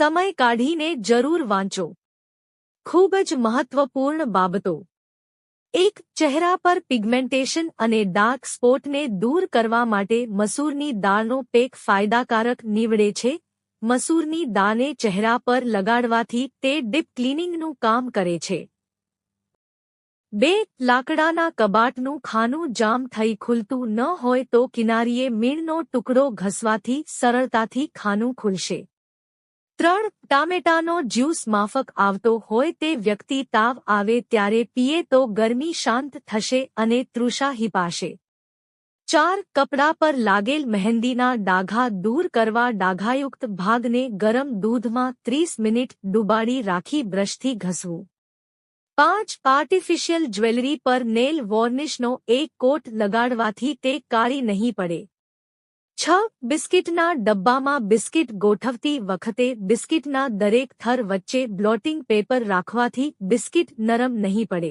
સમય કાઢીને જરૂર વાંચો. ખૂબ જ મહત્વપૂર્ણ બાબતો. એક, ચહેરા પર પિગમેન્ટેશન અને ડાર્ક સ્પોટને દૂર કરવા માટે મસૂરની દાળનો પેક ફાયદાકારક નીવડે છે. મસૂરની દાને ચહેરા પર લગાડવાથી તે ડીપ ક્લીનિંગનું કામ કરે છે. બે, લાકડાના કબાટનું ખાનું જામ થઈ ખુલતું ન હોય તો કિનારીએ મીણનો ટુકડો ઘસવાથી સરળતાથી ખાનું ખુલશે. ત્રણ ટામેટાનો જ્યુસ માફક આવતો હોય તે વ્યક્તિ તાવ આવે ત્યારે પીએ તો ગરમી શાંત થશે અને તૃષા હિપાશે. ચાર કપડા પર લાગેલ મહેંદીના ડાઘા દૂર કરવા ડાઘાયુક્ત ભાગને ગરમ દૂધમાં ત્રીસ મિનિટ ડુબાડી રાખી બ્રશથી ઘસવું. પાંચ આર્ટિફિશિયલ જ્વેલરી પર નેલ વોર્નિશનો એક કોટ લગાડવાથી તે કાળી નહીં પડે. છ બિસ્કિટના ડબ્બામાં બિસ્કિટ ગોઠવતી વખતે બિસ્કિટના દરેક થર વચ્ચે બ્લોટિંગ પેપર રાખવાથી બિસ્કિટ નરમ નહીં પડે.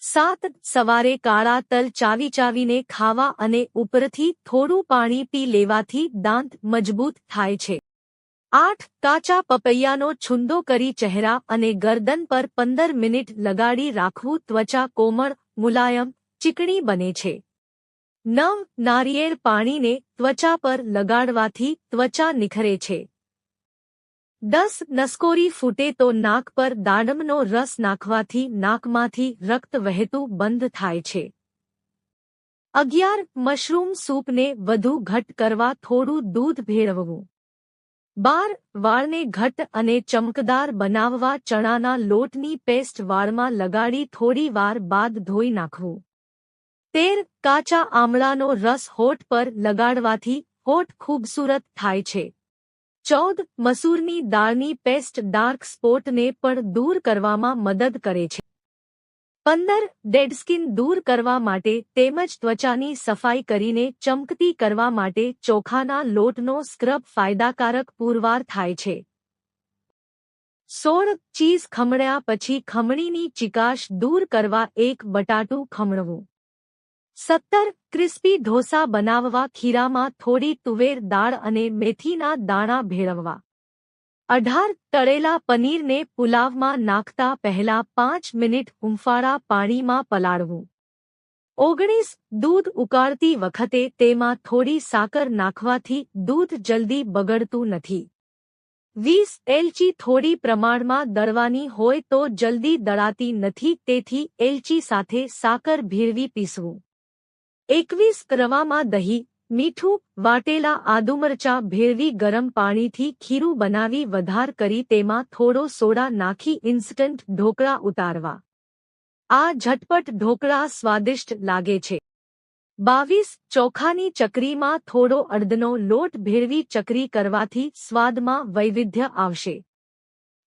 સાત, સવારે કાળા તલ ચાવી ચાવીને ખાવા અને ઉપરથી થોડું પાણી પી લેવાથી દાંત મજબૂત થાય છે. આઠ, કાચા પપૈયાનો છુંદો કરી ચહેરા અને ગરદન પર પંદર મિનિટ લગાડી રાખવું ત્વચા કોમળ, મુલાયમ, ચીકણી બને છે. નવ નારિયેળ પાણીને ત્વચા પર લગાડવાથી ત્વચા નિખરે છે. દસ નસકોરી ફૂટે તો નાક પર દાડમનો રસ નાખવાથી નાકમાંથી રક્ત વહેતું બંધ થાય છે. અગિયાર મશરૂમ સૂપને વધુ ઘટ કરવા થોડું દૂધ ભેળવવું. બાર વાળને ઘટ અને ચમકદાર બનાવવા ચણાના લોટની પેસ્ટ વાળમાં લગાડી થોડી વાર બાદ ધોઈ નાખવું. તેર કાચા આમળાનો રસ હોઠ પર લગાડવાથી હોઠ ખૂબસૂરત થાય છે. ચૌદ મસૂરની દાળની પેસ્ટ ડાર્ક સ્પોટને પણ દૂર કરવામાં મદદ કરે છે. પંદર ડેડ સ્કિન દૂર કરવા માટે તેમજ ત્વચાની સફાઈ કરીને ચમકતી કરવા માટે ચોખાના લોટનો સ્ક્રબ ફાયદાકારક પુરવાર થાય છે. સોળ ચીઝ ખમણ્યા પછી ખમણીની ચિકાશ દૂર કરવા એક બટાટું ખમણવું. સત્તર ક્રિસ્પી ઢોસા બનાવવા ખીરામાં થોડી તુવેર દાળ અને મેથીના દાણા ભેળવવા. અઢાર તળેલા પનીરને પુલાવમાં નાખતા પહેલા પાંચ મિનિટ હુંફાળા પાણીમાં પલાળવું. ઓગણીસ દૂધ ઉકાળતી વખતે તેમાં થોડી સાકર નાખવાથી દૂધ જલ્દી બગડતું નથી. વીસ એલચી થોડી પ્રમાણમાં દળવાની હોય તો જલ્દી દળાતી નથી તેથી એલચી સાથે સાકર ભેળવી પીસવું. એકવીસ રવામાં દહીં, મીઠું, વાટેલા આદુમરચા ભેળવી ગરમ પાણીથી ખીરું બનાવી વધાર કરી તેમાં થોડો સોડા નાખી ઇન્સ્ટન્ટ ઢોકળા ઉતારવા. આ ઝટપટ ઢોકળા સ્વાદિષ્ટ લાગે છે. બાવીસ ચોખાની ચકરીમાં થોડો અડદનો લોટ ભેળવી ચકરી કરવાથી સ્વાદમાં વૈવિધ્ય આવશે.